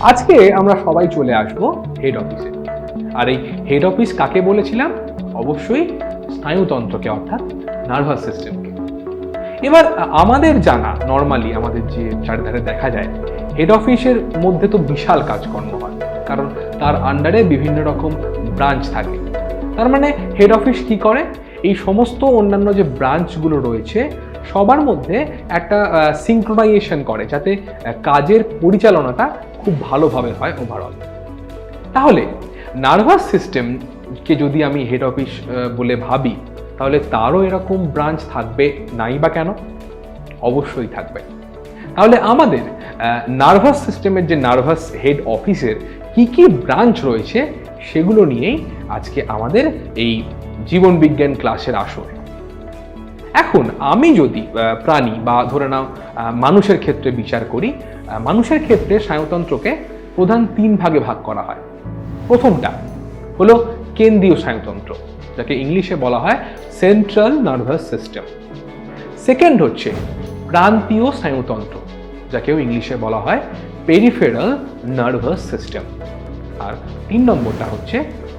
আজকে আমরা সবাই চলে আসব হেড অফিসে আর এই হেড অফিস কাকে বলেছিলাম? অবশ্যই স্নায়ুতন্ত্রকে, অর্থাৎ নার্ভাস সিস্টেমকে এবার আমাদের জানা নর্মালি আমাদের যে চারিধারে দেখা যায় হেড অফিসের মধ্যে তো বিশাল কাজকর্ম হয়, কারণ তার আন্ডারে বিভিন্ন রকম ব্রাঞ্চ থাকে। তার মানে হেড অফিস কি করে? এই সমস্ত অন্যান্য যে ব্রাঞ্চগুলো রয়েছে, সবার মধ্যে একটা সিঙ্ক্রোনাইজেশন করে যাতে কাজের পরিচালনাটা খুব ভালোভাবে হয় ওভারঅল তাহলে নার্ভাস সিস্টেমকে যদি আমি হেড অফিস বলে ভাবি, তাহলে তারও এরকম ব্রাঞ্চ থাকবে নাই বা কেন? অবশ্যই থাকবে। তাহলে আমাদের নার্ভাস সিস্টেমের যে নার্ভাস হেড অফিসের কি কি ব্রাঞ্চ রয়েছে, সেগুলো নিয়েই আজকে আমাদের এই জীবন বিজ্ঞান ক্লাসের আসর। এখন আমি যদি প্রাণী বা ধরে নাও মানুষের ক্ষেত্রে বিচার করি মানুষের ক্ষেত্রে স্নায়ুতন্ত্রকে প্রধান তিন ভাগে ভাগ করা হয়। প্রথমটা হলো কেন্দ্রীয় স্নায়ুতন্ত্র যাকে ইংলিশে বলা হয় সেন্ট্রাল নার্ভাস সিস্টেম। সেকেন্ড হচ্ছে প্রান্তীয় স্নায়ুতন্ত্র যাকেও ইংলিশে বলা হয় পেরিফেরাল নার্ভাস সিস্টেম। আর তিন নম্বরটা হচ্ছে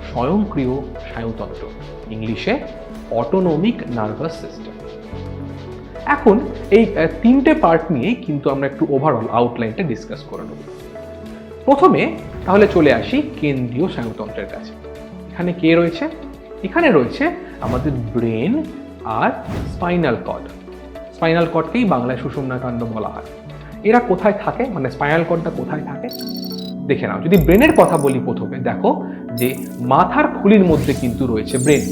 স্বয়ংক্রিয় স্নায়ুতন্ত্র ইংলিশে অটোনমিক নার্ভাস সিস্টেম এখন এই তিনটে পার্ট নিয়েই কিন্তু আমরা একটু ওভারঅল আউটলাইনটা ডিসকাস করে নেব। প্রথমে তাহলে চলে আসি কেন্দ্রীয় স্নায়ুতন্ত্রের কাছে। এখানে কে রয়েছে? এখানে রয়েছে আমাদের ব্রেন আর স্পাইনাল কর্ড। স্পাইনাল কর্ডকেই বাংলায় সুষুম্না কাণ্ড বলা হয়। এরা কোথায় থাকে? মানে স্পাইনাল কর্ডটা কোথায় থাকে? দেখে নাও। যদি ব্রেনের কথা বলি প্রথমে, দেখো যে মাথার খুলির মধ্যে কিন্তু রয়েছে ব্রেন।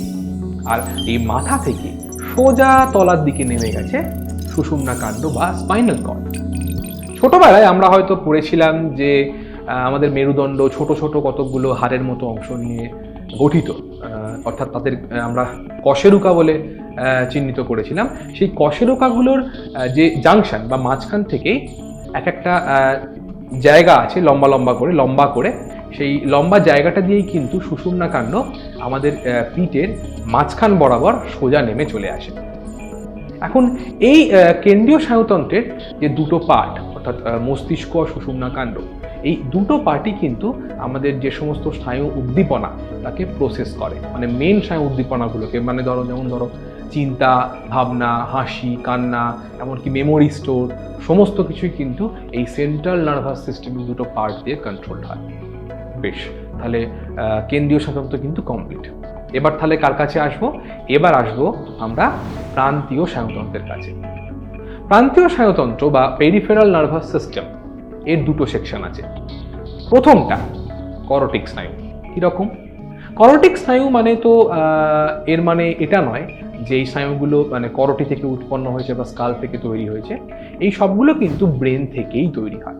আর এই মাথা থেকে সোজা তলার দিকে নেমে গেছে সুষুম্না কাণ্ড বা স্পাইনাল কর্ড ছোটবেলায় আমরা হয়তো পড়েছিলাম যে আমাদের মেরুদণ্ড ছোট ছোট কতকগুলো হাড়ের মতো অংশ নিয়ে গঠিত। অর্থাৎ তাদের আমরা কশেরুকা বলে চিহ্নিত করেছিলাম। সেই কশেরুকাগুলোর যে জাংশন বা মাঝখান থেকেই এক একটা জায়গা আছে লম্বা লম্বা করে লম্বা করে সেই লম্বা জায়গাটা দিয়েই কিন্তু সুষুম্না কাণ্ড আমাদের পিঠের মাঝখান বরাবর সোজা নেমে চলে আসে। এখন এই কেন্দ্রীয় স্নায়ুতন্ত্রের যে দুটো পার্ট অর্থাৎ মস্তিষ্ক আর সুষুম্না কাণ্ড এই দুটো পার্টই কিন্তু আমাদের যে সমস্ত স্নায়ু উদ্দীপনা তাকে প্রসেস করে। মানে মেন স্নায়ু উদ্দীপনাগুলোকে মানে ধরো, যেমন ধরো, চিন্তা, ভাবনা, হাসি, কান্না, এমনকি মেমোরি স্টোর সমস্ত কিছুই কিন্তু এই সেন্ট্রাল নার্ভাস সিস্টেমের দুটো পার্ট দিয়ে কন্ট্রোল হয়। বেশ, তাহলে কেন্দ্রীয় স্নায়ুতন্ত্র কিন্তু কমপ্লিট এবার তাহলে কার কাছে আসব? এবার আসব আমরা প্রান্তীয় স্নায়ুতন্ত্রের কাছে। প্রান্তীয় স্নায়ুতন্ত্র বা পেরিফেরাল নার্ভাস সিস্টেম এর দুটো সেকশন আছে। প্রথমটা করটিক স্নায়ু। কীরকম? করটিক স্নায়ু মানে তো এর মানে এটা নয় যে এই স্নায়ুগুলো মানে করটি থেকে উৎপন্ন হয়েছে বা স্কাল থেকে তৈরি হয়েছে। এই সবগুলো কিন্তু ব্রেন থেকেই তৈরি হয়।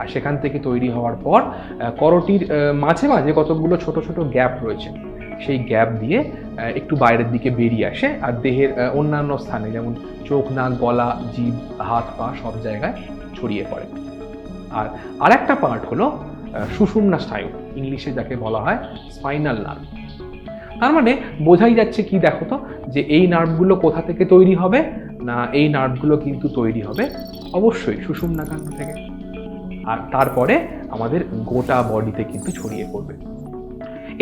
আর সেখান থেকে তৈরি হওয়ার পর করটির মাঝে মাঝে কতগুলো ছোট ছোট গ্যাপ রয়েছে, সেই গ্যাপ দিয়ে একটু বাইরের দিকে বেরিয়ে আসে আর দেহের অন্যান্য স্থানে যেমন চোখ, নাক, গলা, জিভ, হাত, পা সব জায়গায় ছড়িয়ে পড়ে। আর আরেকটা পার্ট হলো সুষুম্না স্নায়ু, ইংলিশে যাকে বলা হয় স্পাইনাল নার্ভ তার মানে বোঝাই যাচ্ছে কি দেখো তো, যে এই নার্ভগুলো কোথা থেকে তৈরি হবে, না এই নার্ভগুলো কিন্তু তৈরি হবে অবশ্যই সুষুম্না কাণ্ড থেকে। আর তারপরে আমাদের গোটা বডিতে কিন্তু ছড়িয়ে পড়বে।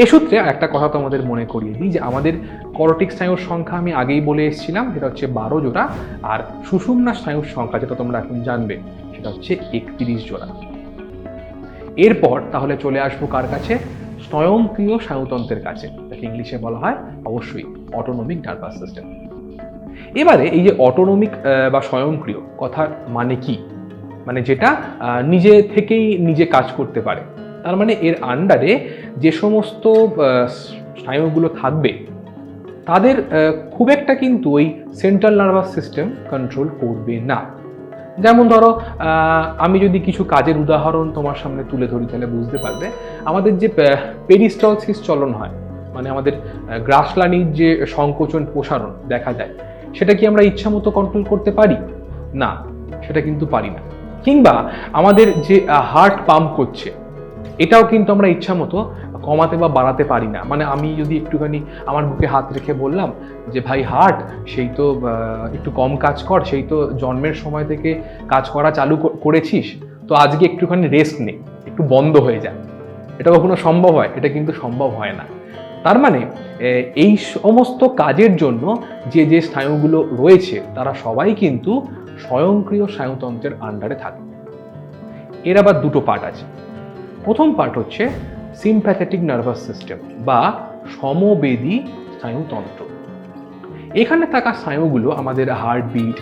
এ সূত্রে একটা কথা তো আমাদের মনে করিয়ে দিই যে আমাদের করটিক স্নায়ুর সংখ্যা আমি আগেই বলে এসেছিলাম, সেটা হচ্ছে বারো জোড়া, আর সুষুম্না স্নায়ুর সংখ্যা যেটা তোমরা এখন জানবে, সেটা হচ্ছে একত্রিশ জোড়া। এরপর তাহলে চলে আসব কার কাছে? স্বয়ংক্রিয় স্নায়ুতন্ত্রের কাছে, যাকে ইংলিশে বলা হয় অবশ্যই অটোনমিক নার্ভাস সিস্টেম এবারে এই যে অটোনমিক বা স্বয়ংক্রিয় কথার মানে কি? মানে যেটা নিজে থেকেই নিজে কাজ করতে পারে। তার মানে এর আন্ডারে যে সমস্ত স্নায়ুগুলো থাকবে, তাদের খুব একটা কিন্তু ওই সেন্ট্রাল নার্ভাস সিস্টেম কন্ট্রোল করবে না। যেমন ধরো আমি যদি কিছু কাজের উদাহরণ তোমার সামনে তুলে ধরি, তাহলে বুঝতে পারবে, আমাদের যে পেরিস্টলসিস চলন হয় মানে আমাদের গ্রাসলানির যে সংকোচন প্রসারণ দেখা যায়, সেটা কি আমরা ইচ্ছা মতো কন্ট্রোল করতে পারি? না, সেটা কিন্তু পারি না। কিংবা আমাদের যে হার্ট পাম্প করছে, এটাও কিন্তু আমরা ইচ্ছা মতো কমাতে বা বাড়াতে পারি না। মানে আমি যদি একটুখানি আমার বুকে হাত রেখে বললাম যে, ভাই হার্ট সেই তো একটু কম কাজ কর, সেই তো জন্মের সময় থেকে কাজ করা চালু করেছিস, তো আজকে একটুখানি রেস্ট নে, একটু বন্ধ হয়ে যায় এটা কখনো সম্ভব হয়? এটা কিন্তু সম্ভব হয় না। তার মানে এই সমস্ত কাজের জন্য যে যে স্নায়ুগুলো রয়েছে, তারা সবাই কিন্তু স্বয়ংক্রিয় স্নায়ুতন্ত্রের আন্ডারে থাকে। এর আবার দুটো পার্ট আছে। প্রথম পার্ট হচ্ছে সিম্প্যাথেটিক নার্ভাস সিস্টেম বা সমবেদী স্নায়ুতন্ত্র। এখানে থাকা স্নায়ুগুলো আমাদের হার্টবিট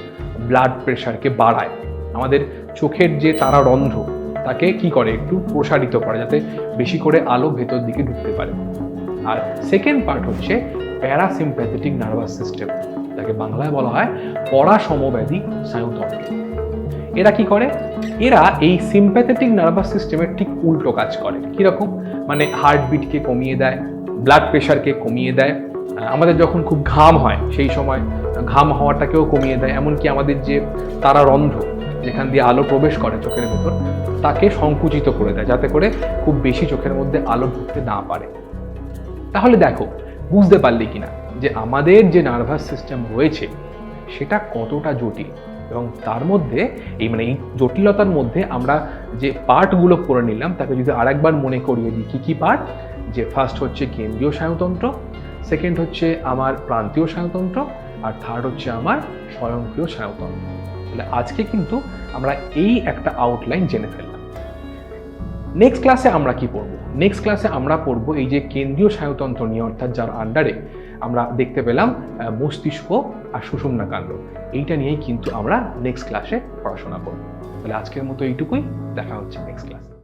ব্লাড প্রেশারকে বাড়ায়। আমাদের চোখের যে তারা রন্ধ্র তাকে কি করে? একটু প্রসারিত করে, যাতে বেশি করে আলো ভেতর দিকে ঢুকতে পারে। আর সেকেন্ড পার্ট হচ্ছে প্যারাসিম্প্যাথেটিক নার্ভাস সিস্টেম যাকে বাংলায় বলা হয় পরাসমব্যাধি স্নায়ুতন্ত্র এরা কি করে? এরা এই সিম্প্যাথেটিক নার্ভাস সিস্টেমের ঠিক উল্টো কাজ করে। কীরকম? মানে হার্টবিটকে কমিয়ে দেয় ব্লাড প্রেশারকে কমিয়ে দেয়। আমাদের যখন খুব ঘাম হয়, সেই সময় ঘাম হওয়াটাকেও কমিয়ে দেয়। এমনকি আমাদের যে তারা রন্ধ্র যেখান দিয়ে আলো প্রবেশ করে চোখের ভেতর, তাকে সংকুচিত করে দেয়, যাতে করে খুব বেশি চোখের মধ্যে আলো ঢুকতে না পারে। তাহলে দেখো, বুঝতে পারলি কিনা যে আমাদের যে নার্ভাস সিস্টেম রয়েছে, সেটা কতটা জটিল এবং তার মধ্যে এই মানে এই জটিলতার মধ্যে আমরা যে পার্টগুলো করে নিলাম, তাকে যদি আরেকবার মনে করিয়ে দিই, কী কী পার্ট যে ফার্স্ট হচ্ছে কেন্দ্রীয় স্নায়ুতন্ত্র সেকেন্ড হচ্ছে আমার প্রান্তীয় স্নায়ুতন্ত্র আর থার্ড হচ্ছে আমার স্বয়ংক্রিয় স্নায়ুতন্ত্র তাহলে আজকে কিন্তু আমরা এই একটা আউটলাইন জেনে ফেললাম। নেক্সট ক্লাসে আমরা কি পড়ব? নেক্সট ক্লাসে আমরা পড়ব এই যে কেন্দ্রীয় স্নায়ুতন্ত্র নিয়ে, অর্থাৎ যার আন্ডারে আমরা দেখতে পেলাম মস্তিষ্ক আর সুষুম্না কাণ্ড। এইটা নিয়েই কিন্তু আমরা নেক্সট ক্লাসে পড়াশোনা করব। তাহলে আজকের মতো এইটুকুই। দেখা হচ্ছে নেক্সট ক্লাসে